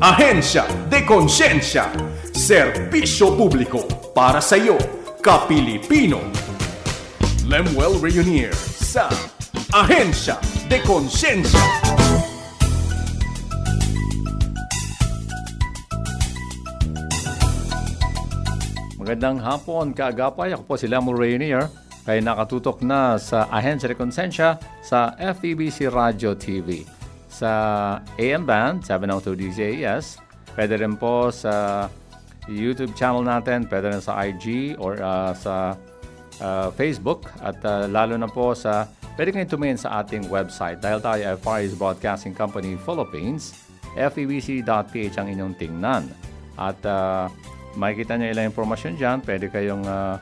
Ahensya de Konsensya, serbisyo publiko para sa iyo, kapilipino. Lemuel Reunier sa Ahensya de Konsensya. Magandang hapon, kaagapay. Ako po si Lemuel Rainier. Kayo nakatutok na sa Ahensya de Konsensya sa FEBC Radio TV. Sa AM Band, 702 DZAS. Pwede rin po sa YouTube channel natin, pwede rin sa IG or uh, sa uh, Facebook at uh, lalo na po sa pwede kayong tumingin sa ating website dahil tayo ay Far East Broadcasting Company Philippines febc.ph ang inyong tingnan. At uh, makikita niyo ilang informasyon dyan. Pwede kayong uh,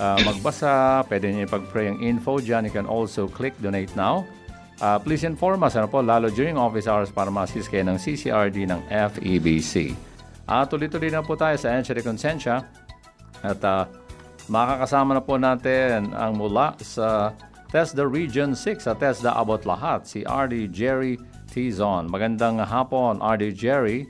uh, magbasa, pwede niyo ipag-pray ang info dyan. You can also click Donate Now. Uh, please inform us ano po, lalo during office hours para ma-assist kayo ng CCRD ng FEBC. Uh, tuloy-tuloy na po tayo sa de Consensya. At uh, makakasama na po natin ang mula sa TESDA Region 6 sa TESDA Abot Lahat, si RD Jerry Tizon. Magandang hapon, RD Jerry.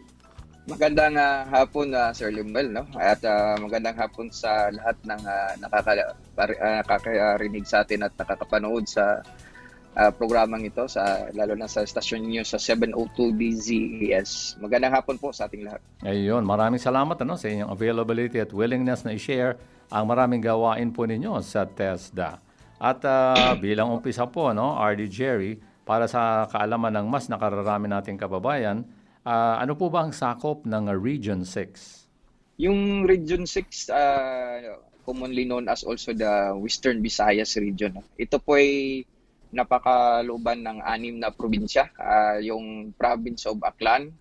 Magandang ah, hapon na Sir Limbel no at ah, magandang hapon sa lahat ng uh, nakaka par- ah, nakakarinig sa atin at nakakapanood sa ah, programang ito sa lalo na sa stasyon niyo sa 702 DZES. Magandang hapon po sa ating lahat. Ayun, maraming salamat ano, sa inyong availability at willingness na i-share ang maraming gawain po ninyo sa TESDA. At ah, bilang umpisa po, no, RD Jerry, para sa kaalaman ng mas nakararami nating kababayan, ah, ano po ba ang sakop ng Region 6? Yung Region 6 ah, commonly known as also the Western Visayas region. Ito po ay napakalooban ng anim na probinsya, Ah, yung province of Aklan,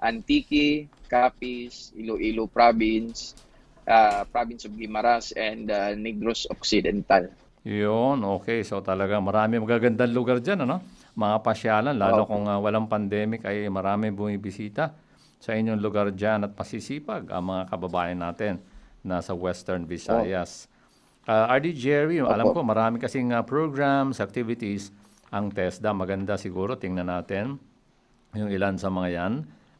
Antique, Capiz, Iloilo province, ah, province of Guimaras and ah, Negros Occidental. Yun, okay. So talaga marami magagandang lugar dyan, ano? Mga pasyalan, lalo Opo. kung ah, walang pandemic ay marami bumibisita sa inyong lugar dyan at masisipag ang mga kababayan natin na sa Western Visayas. Ah, RD Jerry, alam ko Opo. marami kasing ah, programs, activities ang TESDA. Maganda siguro, tingnan natin yung ilan sa mga yan.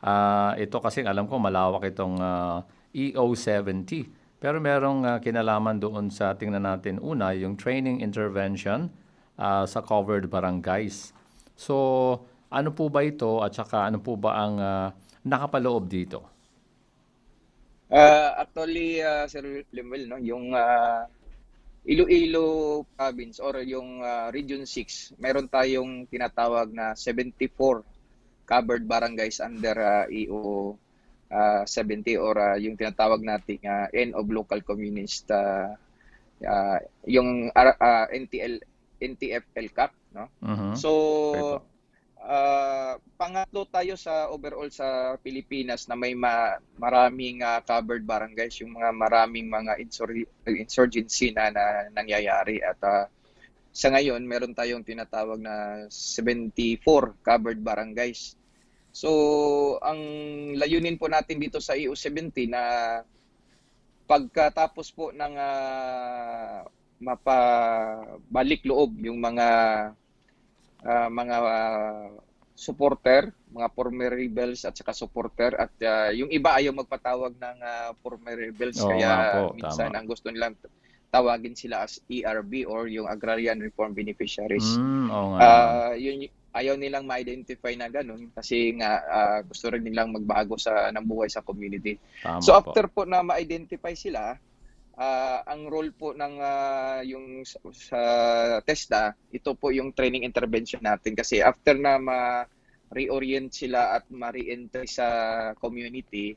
Ah, ito kasi alam ko malawak itong ah, EO70. Pero merong ah, kinalaman doon sa tingnan natin una, yung training intervention ah, sa covered barangays. So, ano po ba ito at saka ano po ba ang ah, nakapaloob dito? Ah, actually, ah, Sir Lemuel, no, yung ah, Iloilo province or yung ah, Region 6, meron tayong tinatawag na 74 covered barangays under ah, EO ah, 70 or ah, yung tinatawag nating ah, End of Local Communist ah, ah, yung ah, ah, NTL NTFL CAP, no? Mhm. So, Okay ah, pangatlo tayo sa overall sa Pilipinas na may ma- maraming ah, covered barangays, yung mga maraming mga insur- insurgency na, na nangyayari. At ah, sa ngayon, meron tayong tinatawag na 74 covered barangays. So, ang layunin po natin dito sa EU70 na pagkatapos po ng ah, mapabalik loob yung mga ah, mga ah, supporter, mga former rebels at saka supporter at ah, yung iba ayaw magpatawag ng ah, former rebels Oo kaya po, minsan tama. ang gusto nilang tawagin sila as ERB or yung Agrarian Reform Beneficiaries. Mm, nga. Ah, yun ayaw nilang ma-identify na ganun kasi nga ah, gusto rin nilang magbago sa ng buhay sa community. Tama So po. after po na ma-identify sila, ah, ang role po ng ah, yung sa, sa TESDA, ito po yung training intervention natin kasi after na ma-reorient sila at ma-re-entry sa community,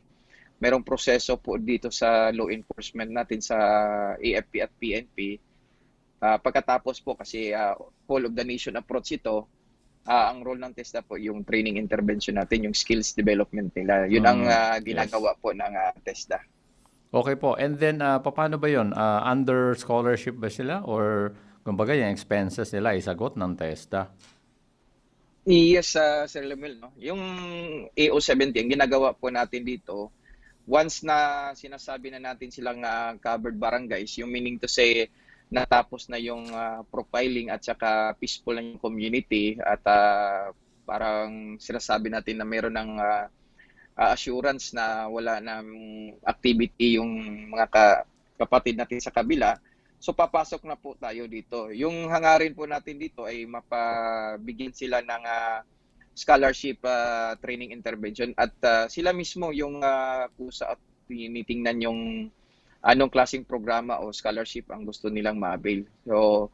merong proseso po dito sa law enforcement natin sa AFP at PNP. Ah, pagkatapos po kasi ah, whole of the nation approach ito, ah, ang role ng TESDA po yung training intervention natin, yung skills development nila. Yun ang Mm, ah, yes. ginagawa po ng ah, TESDA. Okay po. And then, ah, paano ba yun? Ah, under scholarship ba sila? Or, kumbaga, yung expenses nila isagot ng TESDA? Yes, uh, Sir Lemuel, no? Yung AO70, ang ginagawa po natin dito, once na sinasabi na natin silang ah, covered barangays, yung meaning to say, natapos na yung ah, profiling at saka peaceful na yung community at ah, parang sinasabi natin na meron ng ah, ah, assurance na wala nang activity yung mga ka- kapatid natin sa kabila. So papasok na po tayo dito. Yung hangarin po natin dito ay mapabigyan sila ng ah, scholarship ah, training intervention at ah, sila mismo yung uh, kusa at tinitingnan yung anong klaseng programa o scholarship ang gusto nilang ma-avail. So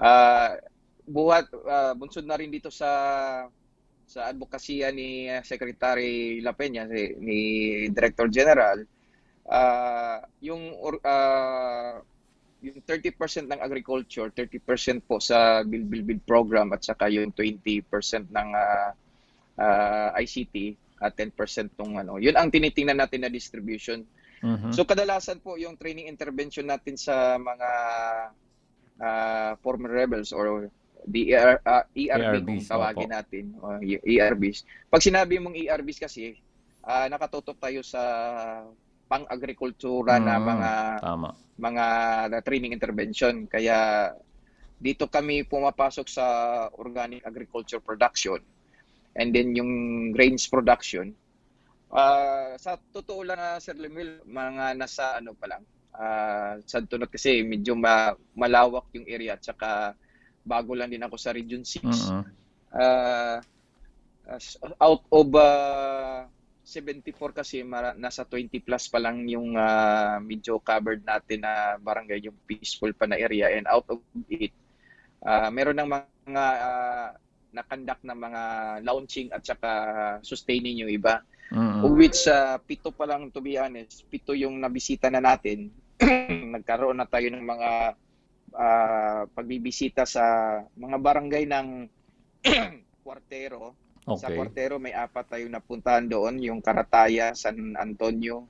ah, buhat ah, bunsod na rin dito sa sa advokasya ni ah, Secretary La Peña, si, ni Director General, ah, yung ah, yung 30% ng agriculture, 30% po sa Build Build Build program at saka yung 20% ng ah, ah, ICT at 10% tong ano. Yun ang tinitingnan natin na distribution. Mhm. So kadalasan po yung training intervention natin sa mga ah, former rebels or the ER, ah, ERB kung ERBs, tawagin opo. natin, E- ERBs. Pag sinabi mong ERBs kasi, ah, nakatutok tayo sa pang-agrikultura na Mm, mga Tama. mga training intervention. Kaya dito kami pumapasok sa organic agriculture production and then yung grains production. Ah, sa totoo lang na Sir Lemuel, mga nasa ano pa lang. ah sa tunod kasi medyo ma- malawak yung area at saka bago lang din ako sa Region 6. Mhm. Ah, as- out of ah, 74 kasi mara, nasa 20 plus pa lang yung ah, medyo covered natin na barangay yung peaceful pa na area and out of it ah, meron ng mga ah, nakandak na mga launching at saka sustaining yung iba of which ah, pito pa lang to be honest pito yung nabisita na natin nagkaroon na tayo ng mga ah, pagbibisita sa mga barangay ng Cuartero sa Okay. Cuartero may apat tayo napuntahan doon, yung Karataya, San Antonio,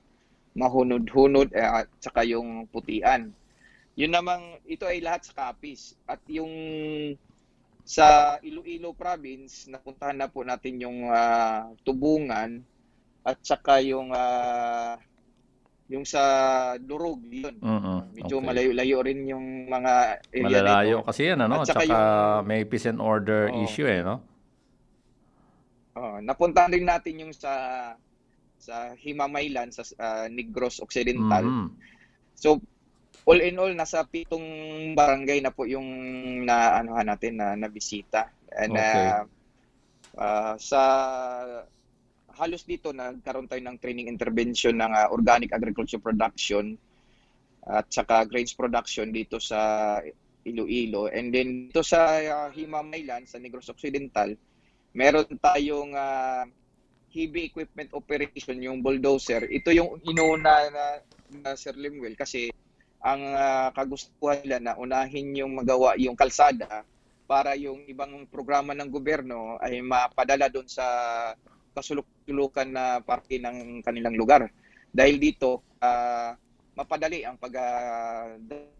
Mahunod-hunod eh, at saka yung Putian. Yun namang ito ay lahat sa Capiz at yung sa Iloilo province napuntahan na po natin yung ah, Tubungan at saka yung ah, yung sa Durog yun. Mhm. Medyo Okay. malayo-layo rin yung mga area Malalayo nito. kasi yan, ano? At saka Tsaka yung- may peace and order Oo. issue, eh, no? Oh, napuntahan din natin yung sa sa Himamaylan sa ah, Negros Occidental. Mhm. So all in all nasa pitong barangay na po yung na anuhan natin na nabisita. And Okay. ah, ah, sa halos dito nagkaroon tayo ng training intervention ng ah, organic agriculture production at saka grains production dito sa Iloilo. And then dito sa ah, Himamaylan sa Negros Occidental, meron tayong ah, heavy equipment operation yung bulldozer. Ito yung inuna na, na Sir Lemuel kasi ang ah, kagustuhan nila na unahin yung magawa yung kalsada para yung ibang programa ng gobyerno ay mapadala doon sa kasuluk-sulukan na parte ng kanilang lugar. Dahil dito, ah, mapadali ang pag ah,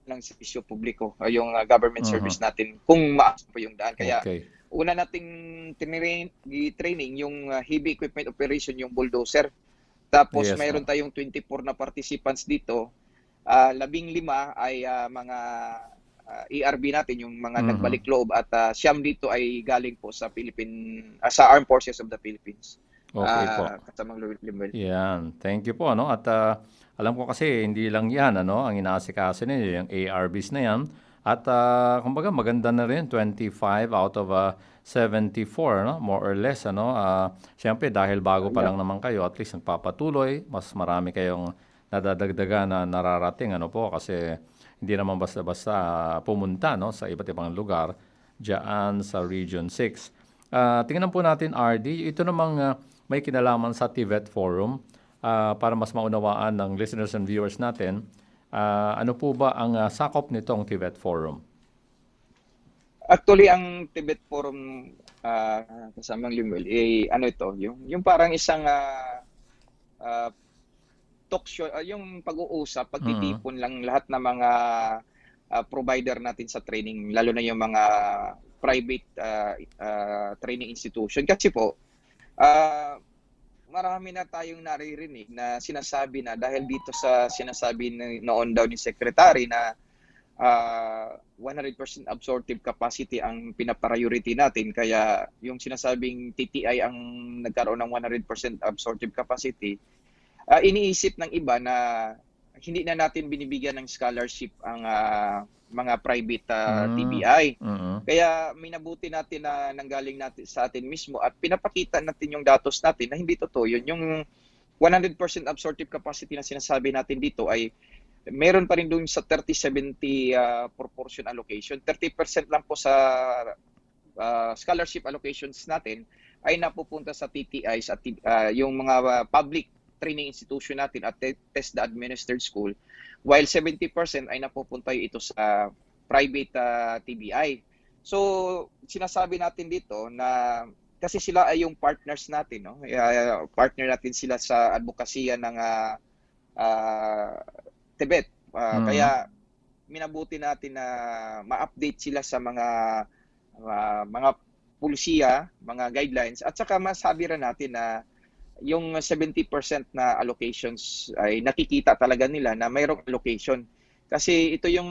ng servisyo publiko, ah, yung ah, government Mhm. service natin kung maas po yung daan. Kaya Okay. una nating tinirain, training yung uh, heavy equipment operation yung bulldozer. Tapos Yes, mayroon tayong 24 na participants dito. Ah, labing lima ay ah, mga ah, ERB natin, yung mga Mhm. nagbalik loob at ah, siyam dito ay galing po sa Philippine ah, sa Armed Forces of the Philippines. Okay po. Ah, kasamang Lemuel. Yan. Thank you po, ano? At ah, alam ko kasi hindi lang yan, ano? Ang inaasikaso ninyo, yung ARBs na yan. At ah, kumbaga maganda na rin, 25 out of ah, 74, no? More or less, ano? Ah, Siyempre, dahil bago pa lang naman kayo, at least nagpapatuloy, mas marami kayong nadadagdagan na nararating, ano po? Kasi hindi naman basta-basta ah, pumunta, no? Sa iba't ibang lugar diyan sa Region 6. Ah, tingnan po natin, RD. Ito namang ah, may kinalaman sa TVET Forum ah, para mas maunawaan ng listeners and viewers natin. ah, ano po ba ang ah, sakop nitong TVET Forum? Actually, ang Tibet Forum ah, kasamang Lemuel, eh, ano ito, yung, yung parang isang ah, ah, talk show, ah, yung pag-uusap, pagtitipon lang lahat ng mga ah, provider natin sa training, lalo na yung mga private ah, ah, training institution. Kasi po, ah, marami na tayong naririnig na sinasabi na dahil dito sa sinasabi noon daw ni Secretary na ah, 100% absorptive capacity ang pinapriority natin. Kaya yung sinasabing TTI ang nagkaroon ng 100% absorptive capacity ah, iniisip ng iba na hindi na natin binibigyan ng scholarship ang ah, mga private ah, Mm. TBI Mhm. kaya minabuti natin na nanggaling natin sa atin mismo at pinapakita natin yung datos natin na hindi totoo yun. Yung 100% absorptive capacity na sinasabi natin dito ay meron pa rin doon sa 30-70 ah, proportion allocation. 30% lang po sa ah, scholarship allocations natin ay napupunta sa TTIs at ah, yung mga public training institution natin at te- TESDA administered school while 70% ay napupunta ito sa private ah, TBI. So, sinasabi natin dito na kasi sila ay yung partners natin, no? Uh, partner natin sila sa advokasya ng ah, ah, Tibet. Ah, Mhm. Kaya minabuti natin na ma-update sila sa mga ah, mga pulisiya, mga guidelines at saka masabi rin natin na yung 70% na allocations ay nakikita talaga nila na mayroong allocation. Kasi ito yung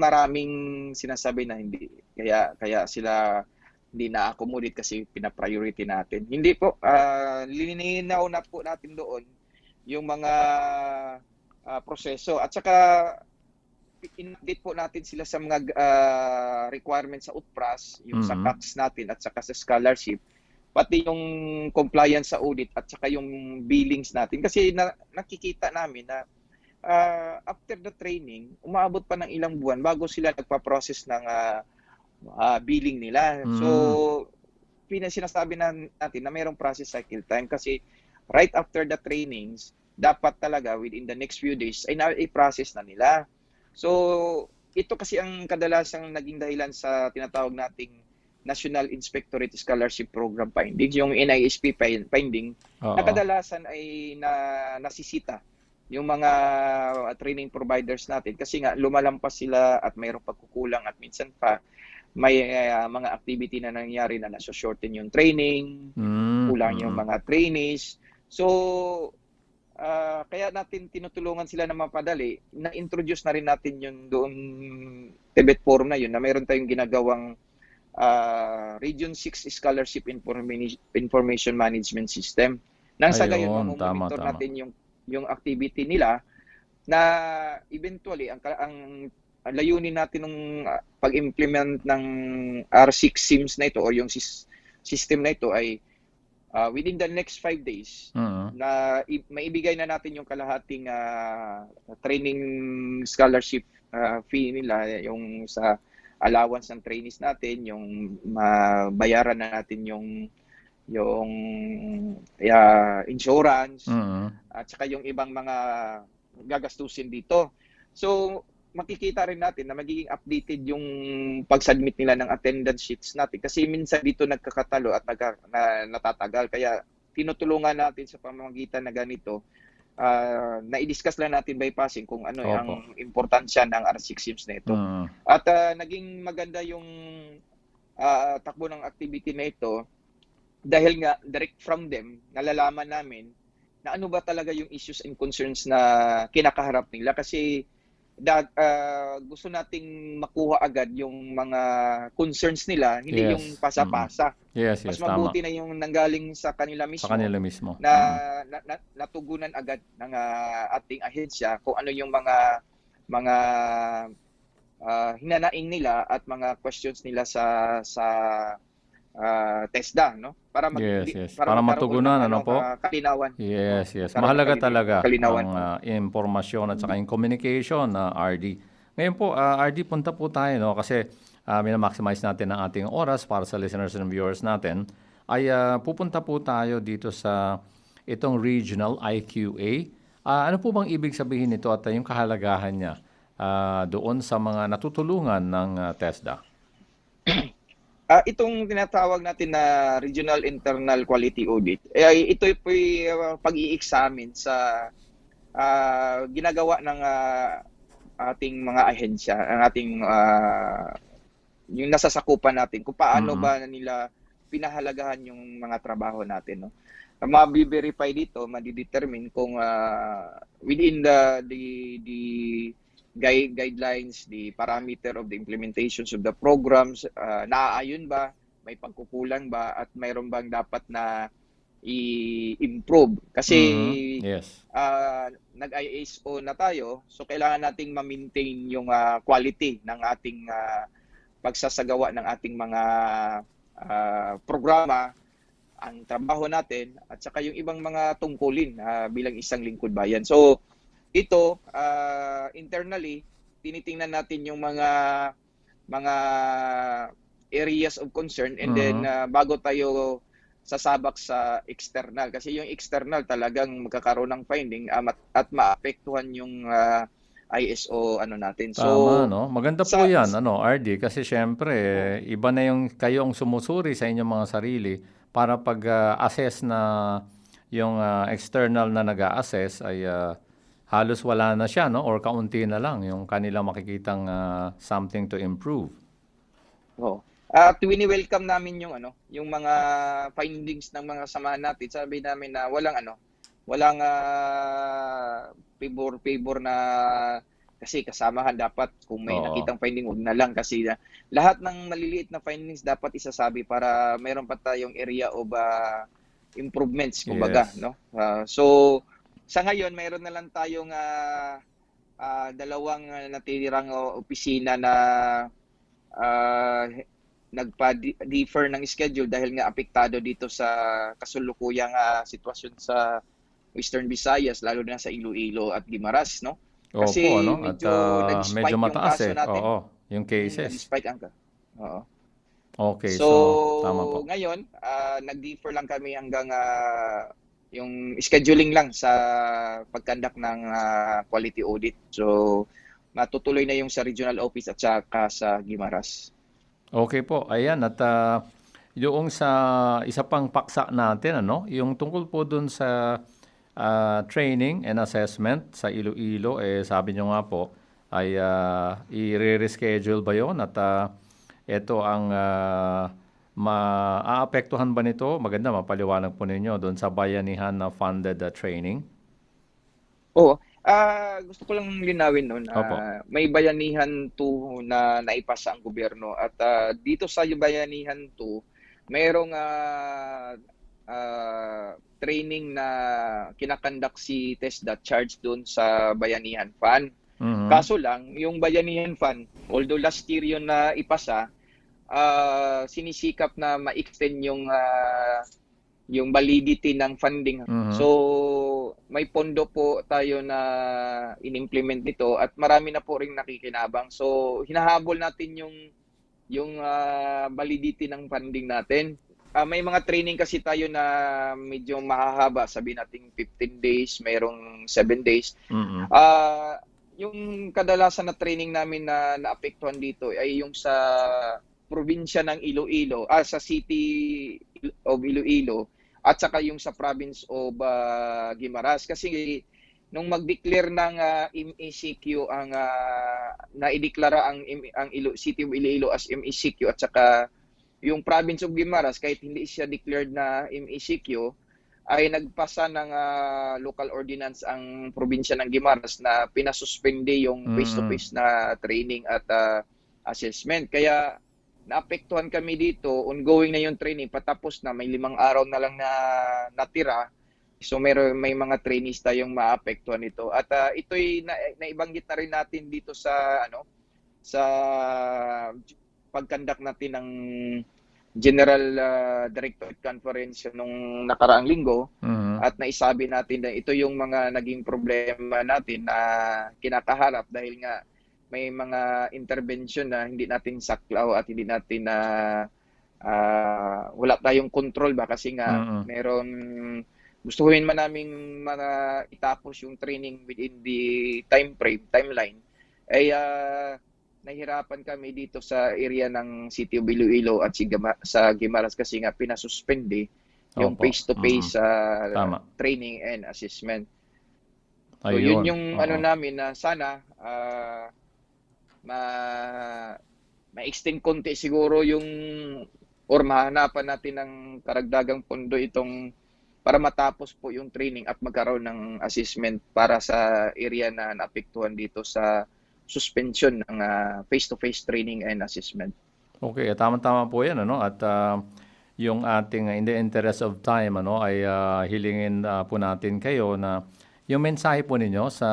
maraming sinasabi na hindi kaya kaya sila hindi na-accommodate kasi pina-priority natin. Hindi po ah lininaw na po natin doon yung mga ah, proseso at saka in-update po natin sila sa mga ah, requirements sa UTPRAS, yung sa Mhm. tax natin at saka sa scholarship pati yung compliance sa audit at saka yung billings natin. Kasi na, nakikita namin na ah, after the training umaabot pa ng ilang buwan bago sila nagpa-process ng ah, ah, billing nila. Mm. so pina sinasabi na, natin na mayroong process cycle time kasi right after the trainings dapat talaga within the next few days ay na-process na nila. So ito kasi ang kadalasang naging dahilan sa tinatawag nating National Inspectorate Scholarship Program findings, yung NISP fin- finding, Oo. na kadalasan ay na, nasisita yung mga training providers natin kasi nga lumalampas sila at mayroong pagkukulang at minsan pa may uh, mga activity na nangyari na nasa-shorten yung training, Mm, kulang yung mm. mga trainees. So, ah, kaya natin tinutulungan sila na mapadali. Na-introduce na rin natin yung doon Tibet Forum na yun na mayroon tayong ginagawang ah, Region 6 Scholarship Informa- Information Management System. Nang sa gayon, tama. natin yung yung activity nila na eventually ang ang ang layunin natin ng pag-implement ng R6 SIMS na ito o yung sis- system na ito ay ah, within the next five days Mhm. na i- maibigay na natin yung kalahating ah, training scholarship ah, fee nila yung sa allowance ng trainees natin yung mabayaran na natin yung yung ah, insurance Mhm. at saka yung ibang mga gagastusin dito. So, makikita rin natin na magiging updated yung pag-submit nila ng attendance sheets natin kasi minsan dito nagkakatalo at nagka, na, natatagal. Kaya tinutulungan natin sa pamamagitan na ganito ah, na i-discuss lang natin by passing kung ano Opo. ang importansya ng R6 SIMS na ito. Mhm. At ah, naging maganda yung ah, takbo ng activity na ito dahil nga direct from them nalalaman namin na ano ba talaga yung issues and concerns na kinakaharap nila kasi da, ah, gusto nating makuha agad yung mga concerns nila hindi Yes. yung pasa-pasa. Yes, Mas yes, tama. mabuti na yung nanggaling sa kanila mismo Sa kanila mismo. na, Mhm. na, na- natugunan agad ng ah, ating ahensya kung ano yung mga mga ah, hinanaing nila at mga questions nila sa sa ah, TESDA no para mag- Yes, yes. para Para matugunan, ng, ano po? kalinawan Yes, yes. Para Mahalaga talaga kalinawan. ang ah, impormasyon at saka yung communication na RD. Ngayon po, ah, RD, punta po tayo, no? Kasi uh, minamaximize natin ang ating oras para sa listeners and viewers natin. Ay ah, pupunta po tayo dito sa itong regional IQA. Ah, ano po bang ibig sabihin nito at yung kahalagahan niya ah, doon sa mga natutulungan ng ah, TESDA? Ah, itong tinatawag natin na Regional Internal Quality Audit, eh, ito po yung pag-i-examine sa ah, ginagawa ng ah, ating mga ahensya, ang ating ah, yung nasasakupan natin, kung paano Mhm. ba nila pinahalagahan yung mga trabaho natin. No? Mabi-verify dito, madidetermine kung ah, within the, the, the guide, guidelines, the parameter of the implementations of the programs, uh, naaayon ba, may pagkukulang ba, at mayroon bang dapat na i-improve. Kasi Mhm. Yes. ah, nag-ISO na tayo, so kailangan nating ma-maintain yung ah, quality ng ating ah, pagsasagawa ng ating mga ah, programa, ang trabaho natin, at saka yung ibang mga tungkulin ah, bilang isang lingkod bayan. So, ito, ah, internally, tinitingnan natin yung mga mga areas of concern and then Mhm. ah, bago tayo sasabak sa external kasi yung external talagang magkakaroon ng finding um, at, at maapektuhan yung ah, ISO ano natin. So Tama, no? Maganda po sa- yan, ano, RD, kasi syempre, eh, iba na yung kayo ang sumusuri sa inyong mga sarili para pag-assess na yung ah, external na nag-a-assess ay ah, halos wala na siya, no? Or kaunti na lang yung kanilang makikitang ah, something to improve. Oo. At wini-welcome namin yung ano, yung mga findings ng mga samahan natin. Sabi namin na walang ano, walang ah, favor favor na kasi kasamahan dapat kung may Oo. nakitang finding wag na lang kasi na, lahat ng maliliit na findings dapat isasabi para meron pa tayong area of ah, improvements kumbaga Yes. no Ah, so sa ngayon mayroon na lang tayong ah, ah, dalawang ah, natirang ah, opisina na ah, nagpa-defer ng schedule dahil nga apektado dito sa kasulukuyang ah, sitwasyon sa Western Visayas lalo na sa Iloilo at Guimaras no Kasi Opo, ano? At medyo ah, nag-spike medyo yung mataas kaso eh. natin. Oo, yung cases. Despite ang Oo. Okay, so, so, tama po. ngayon ah, nag-defer lang kami hanggang ah, yung scheduling lang sa pagkandak ng ah, quality audit. So matutuloy na yung sa regional office at saka sa Guimaras. Okay po, ayan at ah, yung sa isa pang paksa natin ano, yung tungkol po dun sa ah, training and assessment sa Iloilo eh sabi nyo nga po ay ah, i-reschedule ba 'yon at ah, ito ang ah, maaapektuhan ba nito? Maganda mapaliwanag po ninyo doon sa bayanihan na funded ah, training. Oo. Ah, gusto ko lang linawin noon Opo. may bayanihan 2 na naipasa ang gobyerno at ah, dito sa bayanihan 2 mayroong ah, ah, training na kinakandak si TESDA charge doon sa Bayanihan Fund. Mhm. Kaso lang, yung Bayanihan Fund, although last year yun na ipasa, ah, sinisikap na ma-extend yung ah, yung validity ng funding. Mhm. So, may pondo po tayo na in-implement nito at marami na po ring nakikinabang. So, hinahabol natin yung yung ah, validity ng funding natin. Ah, may mga training kasi tayo na medyo mahahaba, sabi nating 15 days, mayroong 7 days. Mhm. Ah, yung kadalasan na training namin na naapektuhan dito ay yung sa probinsya ng Iloilo, ah sa city of Iloilo at saka yung sa province of ah, Guimaras kasi nung mag-declare ng ah, MECQ ang ah, naideklara ang ang Ilo, City of Iloilo as MECQ at saka yung province of Guimaras kahit hindi siya declared na MECQ ay nagpasa ng ah, local ordinance ang probinsya ng Guimaras na pinasuspende yung Mm. face-to-face na training at ah, assessment. Kaya naapektuhan kami dito, ongoing na yung training, patapos na, may limang araw na lang na natira. So may, may mga trainees tayong maapektuhan nito. At ah, ito'y na, naibanggit na rin natin dito sa ano sa pagkandak natin ng General ah, Directorate Conference nung nakaraang linggo Mhm. at naisabi natin na ito yung mga naging problema natin na kinakaharap dahil nga may mga intervention na hindi natin saklaw at hindi natin na ah, wala tayong control ba kasi nga Mhm. meron gustuhin man naming mga itapos yung training within the time frame, timeline, ay ah, nahirapan kami dito sa area ng City of Iloilo at si Gama- sa Guimaras kasi nga pinasuspende yung Opo. face-to-face Tama. training and assessment. So Ayun. yun yung Oo. ano namin na sana ah, ma ma-extend konti siguro yung or mahanapan natin ng karagdagang pondo itong para matapos po yung training at magkaroon ng assessment para sa area na naapektuhan dito sa suspension ng ah, face-to-face training and assessment. Okay, eh, tama-tama po 'yan ano at ah, yung ating uh, in the interest of time ano ay ah, hilingin ah, po natin kayo na yung mensahe po ninyo sa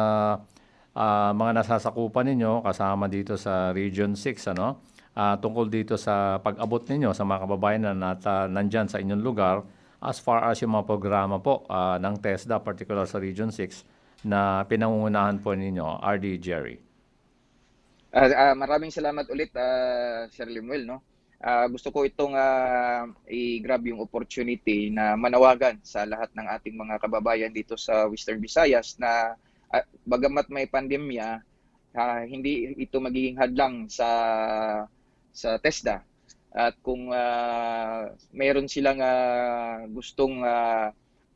ah, mga nasasakupan ninyo kasama dito sa Region 6 ano ah, tungkol dito sa pag-abot ninyo sa mga kababayan na nata, nandyan sa inyong lugar as far as yung mga programa po ah, ng TESDA particular sa Region 6 na pinangungunahan po ninyo RD Jerry. Ah, ah, maraming salamat ulit, ah, Sir Limuel, no? Ah, gusto ko itong ah, i-grab yung opportunity na manawagan sa lahat ng ating mga kababayan dito sa Western Visayas na ah, bagamat may pandemya, ah, hindi ito magiging hadlang sa sa TESDA. At kung ah, mayroon silang ah, gustong ah,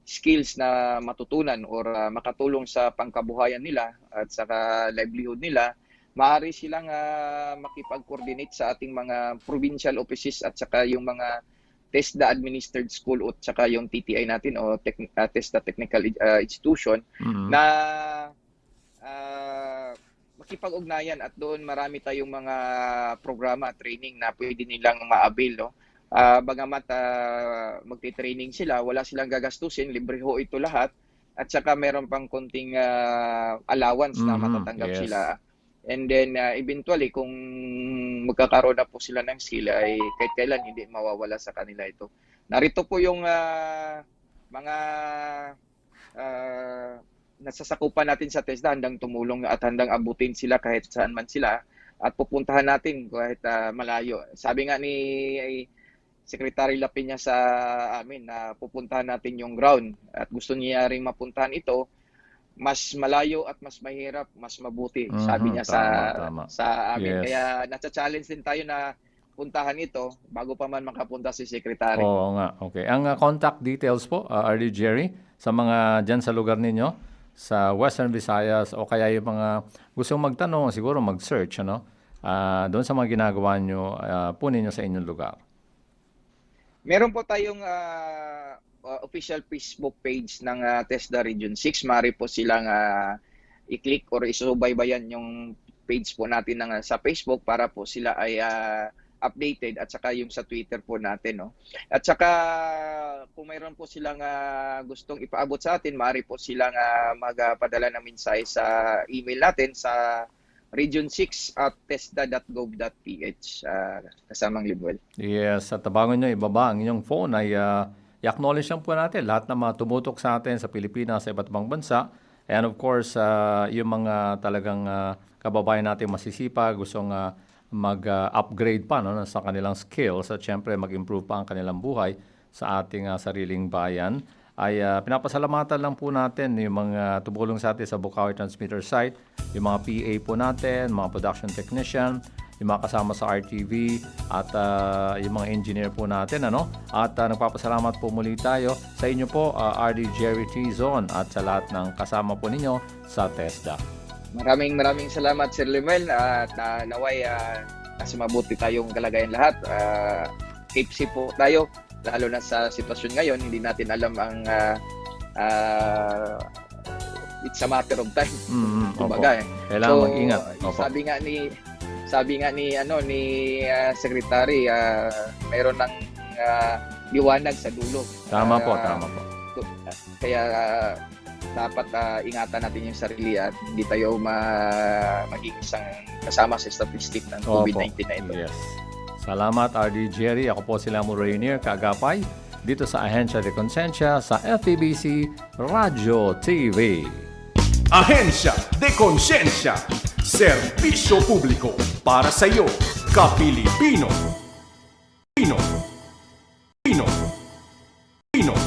skills na matutunan or ah, makatulong sa pangkabuhayan nila at saka livelihood nila, maaari silang ah, makipag-coordinate sa ating mga provincial offices at saka yung mga TESDA administered school at saka yung TTI natin o Tec- ah, TESDA Technical ah, Institution Mhm. na ah, makipag-ugnayan at doon marami tayong mga programa training na pwede nilang ma-avail no. Ah, bagamat ah, magti-training sila, wala silang gagastusin, libre ho ito lahat at saka meron pang konting ah, allowance na Mhm, matatanggap yes. sila. And then uh, eventually kung magkakaroon na po sila ng skill ay kahit kailan hindi mawawala sa kanila ito. Narito po yung ah, mga ah, nasasakupan natin sa TESDA handang tumulong at handang abutin sila kahit saan man sila at pupuntahan natin kahit ah, malayo. Sabi nga ni ay, Secretary Lapinya sa amin na pupuntahan natin yung ground at gusto niya ring mapuntahan ito mas malayo at mas mahirap, mas mabuti, Mhm, sabi niya sa tama, tama. sa amin. Yes. Kaya nasa-challenge din tayo na puntahan ito bago pa man makapunta si Secretary. Oo nga, okay. Ang uh, contact details po, uh, RD Jerry, sa mga dyan sa lugar ninyo, sa Western Visayas, o kaya yung mga gustong magtanong, siguro mag-search, ano, ah, doon sa mga ginagawa nyo, ah, po ninyo sa inyong lugar. Meron po tayong ah, ah, official Facebook page ng ah, TESDA Region 6. Mari po silang ah, i-click or isubaybayan yung page po natin ng, ah, sa Facebook para po sila ay ah, updated at saka yung sa Twitter po natin. No? At saka kung mayroon po silang ah, gustong ipaabot sa atin, mari po silang ah, magpadala ng mensahe sa email natin sa region6 at tesda.gov.ph ah, kasamang Libuel. Yes, at bago nyo ibaba ang inyong phone ay ah, i-acknowledge lang po natin lahat ng mga tumutok sa atin sa Pilipinas sa iba't ibang bansa. And of course, ah, yung mga talagang ah, kababayan natin masisipag, gustong ah, mag-upgrade pa no, sa kanilang skills at syempre mag-improve pa ang kanilang buhay sa ating ah, sariling bayan ay ah, pinapasalamatan lang po natin yung mga tumulong sa atin sa Bukawi Transmitter site, yung mga PA po natin, mga production technician, yung mga kasama sa RTV at ah, yung mga engineer po natin ano at ah, nagpapasalamat po muli tayo sa inyo po ah, RD Jerry Tizon at sa lahat ng kasama po ninyo sa TESDA. Maraming maraming salamat Sir Limel at ah, naway uh, nasa mabuti tayong kalagayan lahat. Uh, keep safe po tayo lalo na sa sitwasyon ngayon hindi natin alam ang ah, ah, it's a matter of time. Mm, opo. Kumbaga eh. Kailangan mag-ingat. Opo. Sabi nga ni sabi nga ni ano ni ah, secretary ah, mayroon ng ah, liwanag sa dulo. Tama po, Ah, tama po. kaya ah, dapat ah, ingatan natin yung sarili at hindi tayo ma maging isang kasama sa statistic ng Opo. COVID-19 na ito. Yes. Salamat RD Jerry. Ako po sila mo Rainier Kagapay dito sa Ahensya de Consensya sa FEBC Radio TV. Ahensya de Konsensya, Serbisyo publiko para sa iyo, Kapilipino. Pino.